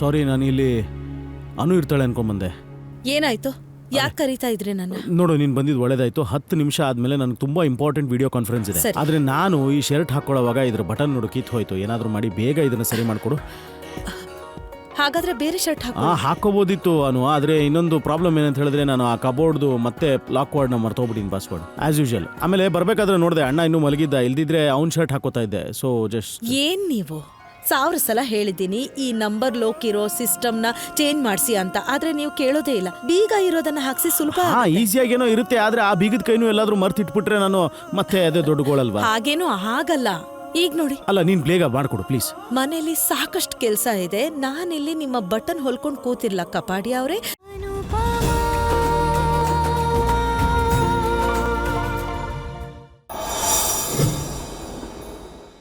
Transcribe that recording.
ಸಾರಿ ನಾನು ಇಲ್ಲಿ ಅನು ಇರ್ತಾಳೆ ಅನ್ಕೊಂಬಂದೆ ಏನಾಯ್ತು? ಯಾಕೆ ಕರೀತಾ ಇದ್ರಿ ನನ್ನ? ನೋಡು ನೀನು ಬಂದಿದ್ದು ಒಳ್ಳೇದಾಯ್ತು. ಹತ್ತು ನಿಮಿಷ ಆದಮೇಲೆ ನನಗೆ ತುಂಬ ಇಂಪಾರ್ಟೆಂಟ್ ವಿಡಿಯೋ ಕಾನ್ಫರೆನ್ಸ್ ಇದೆ. ಸರಿ. ಆದರೆ ನಾನು ಈ ಶರ್ಟ್ ಹಾಕ್ಕೊಳ್ಳೋವಾಗ ಇದ್ರ ಬಟನ್ ನೋಡು ಕಿತ್ತು ಹೋಯ್ತು. ಏನಾದರೂ ಮಾಡಿ ಬೇಗ ಇದನ್ನು ಸರಿ ಮಾಡಿಕೊಡು. ಹಾಗಾದ್ರೆ ಬೇರೆ ಶರ್ಟ್ ಹಾಕು. ಆ ಹಾಕೋಬೋದಿತ್ತು ಅನು. ಆದರೆ ಇನ್ನೊಂದು ಪ್ರಾಬ್ಲಮ್ ಏನಂತ ಹೇಳಿದ್ರೆ ನಾನು ಆ ಕಬೋರ್ಡ್ದು ಮತ್ತೆ ಲಾಕ್ ವರ್ಡ್ನ ಮರ್ತೋಗ್ಬಿಟ್ಟಿನಿ ಪಾಸ್ವರ್ಡ್ ಆಸ್ ಯೂಶುವಲ್ ಆಮೇಲೆ ಬರಬೇಕಾದ್ರೆ ನೋಡಿದೆ ಅಣ್ಣ ಇನ್ನೂ ಮಲಗಿದ್ದ. ಇಲ್ದಿದ್ರೆ ಅವ್ನ ಶರ್ಟ್ ಹಾಕೋತಾ ಇದ್ದೆ. ಸೊ ಜಸ್ಟ್ ಏನ್ ನೀವು? ಸಾವಿರ ಸಲ ಹೇಳಿದ್ದೀನಿ ಈ ನಂಬರ್ ಲೋಕ್ ಇರೋ ಸಿಸ್ಟಮ್ನ ಚೇಂಜ್ ಮಾಡಿಸಿ ಅಂತ. ಆದ್ರೆ ನೀವು ಕೇಳೋದೇ ಇಲ್ಲ. ಬೀಗ ಇರೋದನ್ನ ಹಾಕ್ಸಿ ಸುಲಭ ಹಾ ಈಸಿಯಾಗಿ ಏನೋ ಇರುತ್ತೆ ಆದ್ರೆ ಆ ಬೀಗದ ಕೈನೂ ಎಲ್ಲಾದ್ರೂ ಮರ್ತಿಟ್ಬಿಟ್ರೆ ನಾನು ಮತ್ತೆ ಅದೇ ದೊಡ್ಡ ಗೋಳಲ್ವಾ ಹಾಗೇನೂ ಆಗಲ್ಲ. ಈಗ ನೋಡಿ. ಅಲ್ಲ ನೀನ್ ಬೇಗ ಮಾಡ್ಕೊಡು ಪ್ಲೀಸ್ ಮನೇಲಿ ಸಾಕಷ್ಟು ಕೆಲಸ ಇದೆ. ನಾನಿಲ್ಲಿ ನಿಮ್ಮ ಬಟನ್ ಹೊಲ್ಕೊಂಡು ಕೂತಿರ್ಲ ಕಪಾಡಿ ಅವ್ರೆ.